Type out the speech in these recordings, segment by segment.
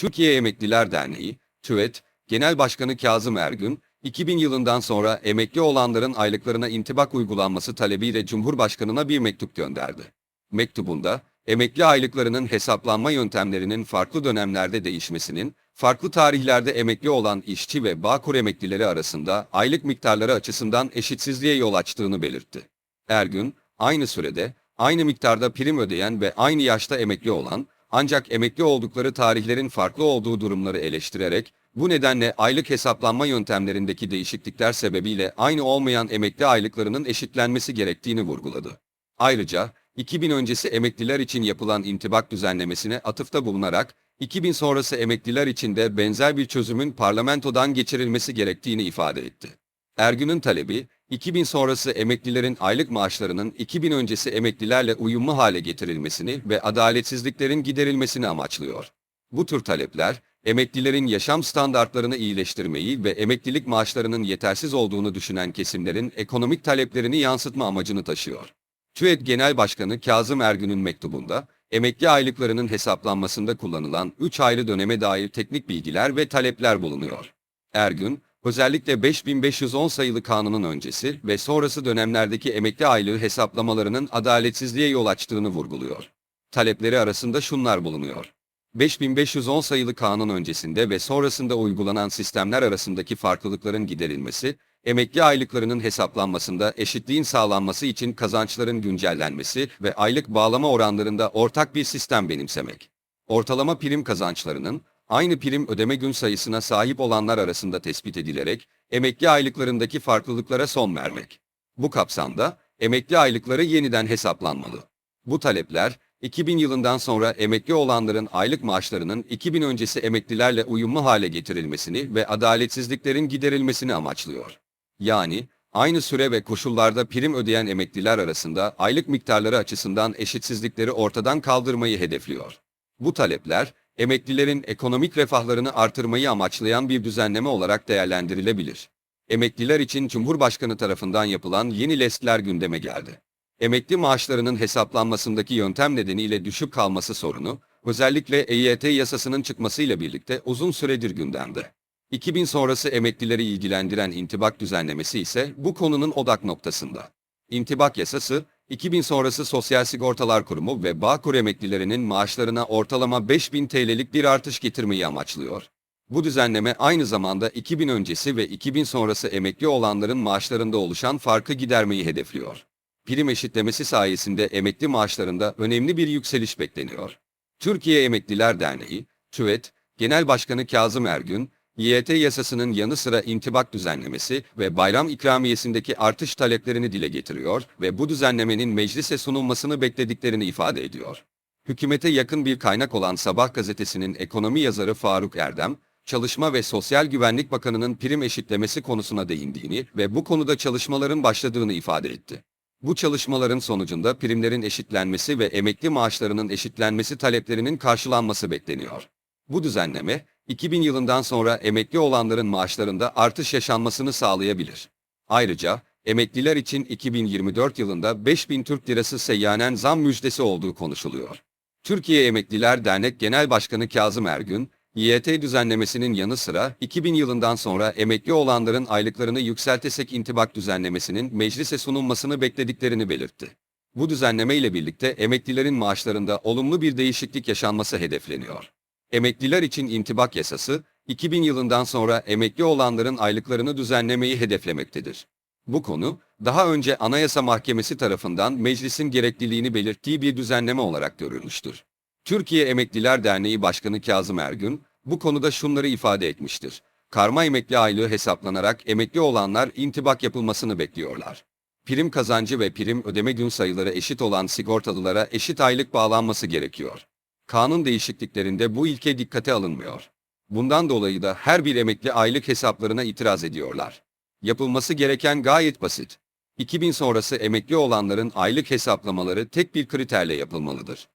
Türkiye Emekliler Derneği, TÜET, Genel Başkanı Kazım Ergün, 2000 yılından sonra emekli olanların aylıklarına intibak uygulanması talebiyle Cumhurbaşkanına bir mektup gönderdi. Mektubunda, emekli aylıklarının hesaplanma yöntemlerinin farklı dönemlerde değişmesinin, farklı tarihlerde emekli olan işçi ve Bağkur emeklileri arasında aylık miktarları açısından eşitsizliğe yol açtığını belirtti. Ergün, aynı sürede, aynı miktarda prim ödeyen ve aynı yaşta emekli olan, ancak emekli oldukları tarihlerin farklı olduğu durumları eleştirerek, bu nedenle aylık hesaplanma yöntemlerindeki değişiklikler sebebiyle aynı olmayan emekli aylıklarının eşitlenmesi gerektiğini vurguladı. Ayrıca, 2000 öncesi emekliler için yapılan intibak düzenlemesine atıfta bulunarak, 2000 sonrası emekliler için de benzer bir çözümün parlamentodan geçirilmesi gerektiğini ifade etti. Ergün'ün talebi, 2000 sonrası emeklilerin aylık maaşlarının 2000 öncesi emeklilerle uyumlu hale getirilmesini ve adaletsizliklerin giderilmesini amaçlıyor. Bu tür talepler, emeklilerin yaşam standartlarını iyileştirmeyi ve emeklilik maaşlarının yetersiz olduğunu düşünen kesimlerin ekonomik taleplerini yansıtma amacını taşıyor. TÜET Genel Başkanı Kazım Ergün'ün mektubunda, emekli aylıklarının hesaplanmasında kullanılan 3 ayrı döneme dair teknik bilgiler ve talepler bulunuyor. Ergün, özellikle 5510 sayılı kanunun öncesi ve sonrası dönemlerdeki emekli aylığı hesaplamalarının adaletsizliğe yol açtığını vurguluyor. Talepleri arasında şunlar bulunuyor. 5510 sayılı kanun öncesinde ve sonrasında uygulanan sistemler arasındaki farklılıkların giderilmesi, emekli aylıklarının hesaplanmasında eşitliğin sağlanması için kazançların güncellenmesi ve aylık bağlama oranlarında ortak bir sistem benimsemek. Ortalama prim kazançlarının aynı prim ödeme gün sayısına sahip olanlar arasında tespit edilerek emekli aylıklarındaki farklılıklara son vermek. Bu kapsamda emekli aylıkları yeniden hesaplanmalı. Bu talepler 2000 yılından sonra emekli olanların aylık maaşlarının 2000 öncesi emeklilerle uyumlu hale getirilmesini ve adaletsizliklerin giderilmesini amaçlıyor. Yani aynı süre ve koşullarda prim ödeyen emekliler arasında aylık miktarları açısından eşitsizlikleri ortadan kaldırmayı hedefliyor. Bu talepler emeklilerin ekonomik refahlarını artırmayı amaçlayan bir düzenleme olarak değerlendirilebilir. Emekliler için Cumhurbaşkanı tarafından yapılan yeni lestler gündeme geldi. Emekli maaşlarının hesaplanmasındaki yöntem nedeniyle düşük kalması sorunu, özellikle EYT yasasının çıkmasıyla birlikte uzun süredir gündemde. 2000 sonrası emeklileri ilgilendiren intibak düzenlemesi ise bu konunun odak noktasında. İntibak yasası, 2000 sonrası Sosyal Sigortalar Kurumu ve Bağkur emeklilerinin maaşlarına ortalama 5000 TL'lik bir artış getirmeyi amaçlıyor. Bu düzenleme aynı zamanda 2000 öncesi ve 2000 sonrası emekli olanların maaşlarında oluşan farkı gidermeyi hedefliyor. Prim eşitlemesi sayesinde emekli maaşlarında önemli bir yükseliş bekleniyor. Türkiye Emekliler Derneği, TÜET, Genel Başkanı Kazım Ergün, YT yasasının yanı sıra intibak düzenlemesi ve bayram ikramiyesindeki artış taleplerini dile getiriyor ve bu düzenlemenin meclise sunulmasını beklediklerini ifade ediyor. Hükümete yakın bir kaynak olan Sabah gazetesinin ekonomi yazarı Faruk Erdem, Çalışma ve Sosyal Güvenlik Bakanı'nın prim eşitlemesi konusuna değindiğini ve bu konuda çalışmaların başladığını ifade etti. Bu çalışmaların sonucunda primlerin eşitlenmesi ve emekli maaşlarının eşitlenmesi taleplerinin karşılanması bekleniyor. Bu düzenleme, 2000 yılından sonra emekli olanların maaşlarında artış yaşanmasını sağlayabilir. Ayrıca, emekliler için 2024 yılında 5000 Türk Lirası seyyanen zam müjdesi olduğu konuşuluyor. Türkiye Emekliler Dernek Genel Başkanı Kazım Ergün, YT düzenlemesinin yanı sıra 2000 yılından sonra emekli olanların aylıklarını yükseltesek intibak düzenlemesinin meclise sunulmasını beklediklerini belirtti. Bu düzenleme ile birlikte emeklilerin maaşlarında olumlu bir değişiklik yaşanması hedefleniyor. Emekliler için intibak yasası, 2000 yılından sonra emekli olanların aylıklarını düzenlemeyi hedeflemektedir. Bu konu, daha önce Anayasa Mahkemesi tarafından meclisin gerekliliğini belirttiği bir düzenleme olarak görülmüştür. Türkiye Emekliler Derneği Başkanı Kazım Ergün, bu konuda şunları ifade etmiştir. Karma emekli aylığı hesaplanarak emekli olanlar intibak yapılmasını bekliyorlar. Prim kazancı ve prim ödeme gün sayıları eşit olan sigortalılara eşit aylık bağlanması gerekiyor. Kanun değişikliklerinde bu ilke dikkate alınmıyor. Bundan dolayı da her bir emekli aylık hesaplarına itiraz ediyorlar. Yapılması gereken gayet basit. 2000 sonrası emekli olanların aylık hesaplamaları tek bir kriterle yapılmalıdır.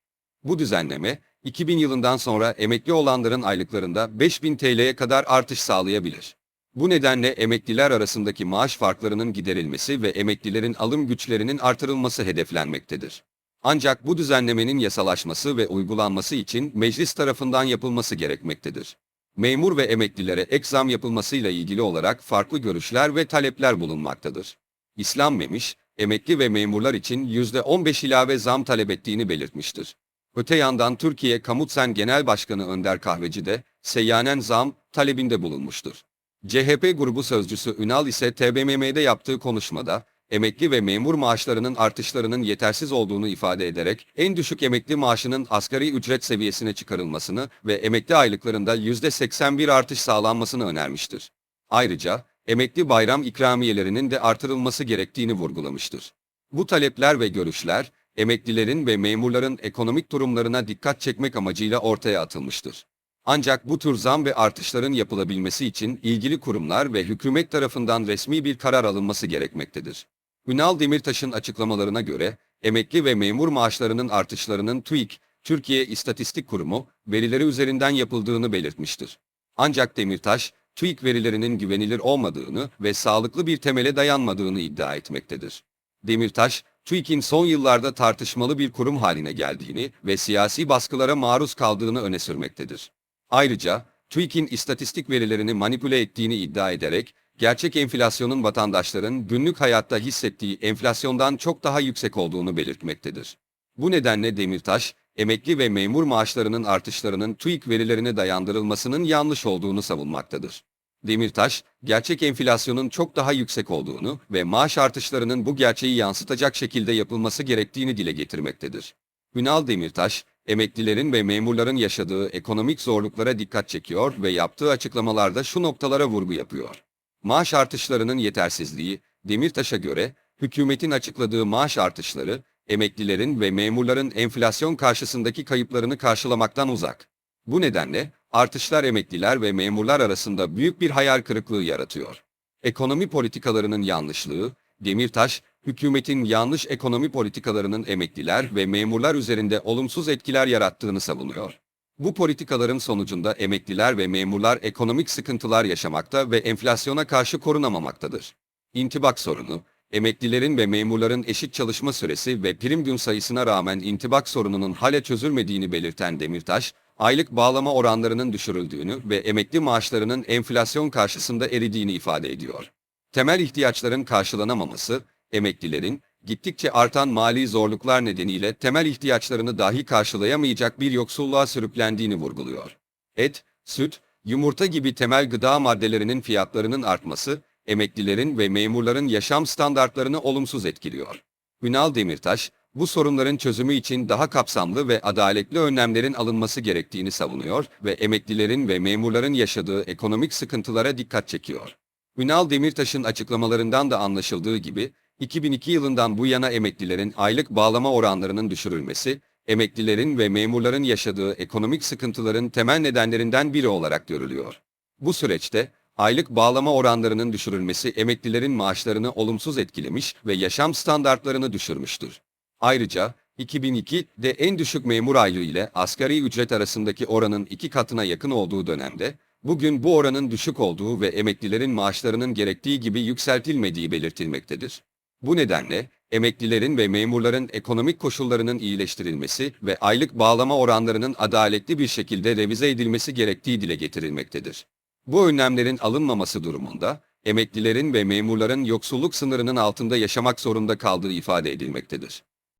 Bu düzenleme, 2000 yılından sonra emekli olanların aylıklarında 5000 TL'ye kadar artış sağlayabilir. Bu nedenle emekliler arasındaki maaş farklarının giderilmesi ve emeklilerin alım güçlerinin artırılması hedeflenmektedir. Ancak bu düzenlemenin yasalaşması ve uygulanması için meclis tarafından yapılması gerekmektedir. Memur ve emeklilere ek zam yapılmasıyla ilgili olarak farklı görüşler ve talepler bulunmaktadır. İslam Memiş, emekli ve memurlar için %15 ilave zam talep ettiğini belirtmiştir. Öte yandan Türkiye Kamutsen Genel Başkanı Önder Kahveci de seyyanen zam talebinde bulunmuştur. CHP grubu sözcüsü Ünal ise TBMM'de yaptığı konuşmada emekli ve memur maaşlarının artışlarının yetersiz olduğunu ifade ederek en düşük emekli maaşının asgari ücret seviyesine çıkarılmasını ve emekli aylıklarında %81 artış sağlanmasını önermiştir. Ayrıca emekli bayram ikramiyelerinin de artırılması gerektiğini vurgulamıştır. Bu talepler ve görüşler emeklilerin ve memurların ekonomik durumlarına dikkat çekmek amacıyla ortaya atılmıştır. Ancak bu tür zam ve artışların yapılabilmesi için ilgili kurumlar ve hükümet tarafından resmi bir karar alınması gerekmektedir. Ünal Demirtaş'ın açıklamalarına göre emekli ve memur maaşlarının artışlarının TÜİK, Türkiye İstatistik Kurumu, verileri üzerinden yapıldığını belirtmiştir. Ancak Demirtaş, TÜİK verilerinin güvenilir olmadığını ve sağlıklı bir temele dayanmadığını iddia etmektedir. Demirtaş, TÜİK'in son yıllarda tartışmalı bir kurum haline geldiğini ve siyasi baskılara maruz kaldığını öne sürmektedir. Ayrıca TÜİK'in istatistik verilerini manipüle ettiğini iddia ederek gerçek enflasyonun vatandaşların günlük hayatta hissettiği enflasyondan çok daha yüksek olduğunu belirtmektedir. Bu nedenle Demirtaş, emekli ve memur maaşlarının artışlarının TÜİK verilerine dayandırılmasının yanlış olduğunu savunmaktadır. Demirtaş, gerçek enflasyonun çok daha yüksek olduğunu ve maaş artışlarının bu gerçeği yansıtacak şekilde yapılması gerektiğini dile getirmektedir. Ünal Demirtaş, emeklilerin ve memurların yaşadığı ekonomik zorluklara dikkat çekiyor ve yaptığı açıklamalarda şu noktalara vurgu yapıyor. Maaş artışlarının yetersizliği, Demirtaş'a göre hükümetin açıkladığı maaş artışları, emeklilerin ve memurların enflasyon karşısındaki kayıplarını karşılamaktan uzak. Bu nedenle artışlar emekliler ve memurlar arasında büyük bir hayal kırıklığı yaratıyor. Ekonomi politikalarının yanlışlığı, Demirtaş, hükümetin yanlış ekonomi politikalarının emekliler ve memurlar üzerinde olumsuz etkiler yarattığını savunuyor. Bu politikaların sonucunda emekliler ve memurlar ekonomik sıkıntılar yaşamakta ve enflasyona karşı korunamamaktadır. İntibak sorunu, emeklilerin ve memurların eşit çalışma süresi ve prim gün sayısına rağmen intibak sorununun hala çözülmediğini belirten Demirtaş, aylık bağlama oranlarının düşürüldüğünü ve emekli maaşlarının enflasyon karşısında eridiğini ifade ediyor. Temel ihtiyaçların karşılanamaması, emeklilerin gittikçe artan mali zorluklar nedeniyle temel ihtiyaçlarını dahi karşılayamayacak bir yoksulluğa sürüklendiğini vurguluyor. Et, süt, yumurta gibi temel gıda maddelerinin fiyatlarının artması, emeklilerin ve memurların yaşam standartlarını olumsuz etkiliyor. Ünal Demirtaş, bu sorunların çözümü için daha kapsamlı ve adaletli önlemlerin alınması gerektiğini savunuyor ve emeklilerin ve memurların yaşadığı ekonomik sıkıntılara dikkat çekiyor. Ünal Demirtaş'ın açıklamalarından da anlaşıldığı gibi, 2002 yılından bu yana emeklilerin aylık bağlama oranlarının düşürülmesi, emeklilerin ve memurların yaşadığı ekonomik sıkıntıların temel nedenlerinden biri olarak görülüyor. Bu süreçte aylık bağlama oranlarının düşürülmesi emeklilerin maaşlarını olumsuz etkilemiş ve yaşam standartlarını düşürmüştür. Ayrıca 2002'de en düşük memur aylığı ile asgari ücret arasındaki oranın iki katına yakın olduğu dönemde, bugün bu oranın düşük olduğu ve emeklilerin maaşlarının gerektiği gibi yükseltilmediği belirtilmektedir. Bu nedenle emeklilerin ve memurların ekonomik koşullarının iyileştirilmesi ve aylık bağlama oranlarının adaletli bir şekilde revize edilmesi gerektiği dile getirilmektedir. Bu önlemlerin alınmaması durumunda emeklilerin ve memurların yoksulluk sınırının altında yaşamak zorunda kaldığı ifade edilmektedir.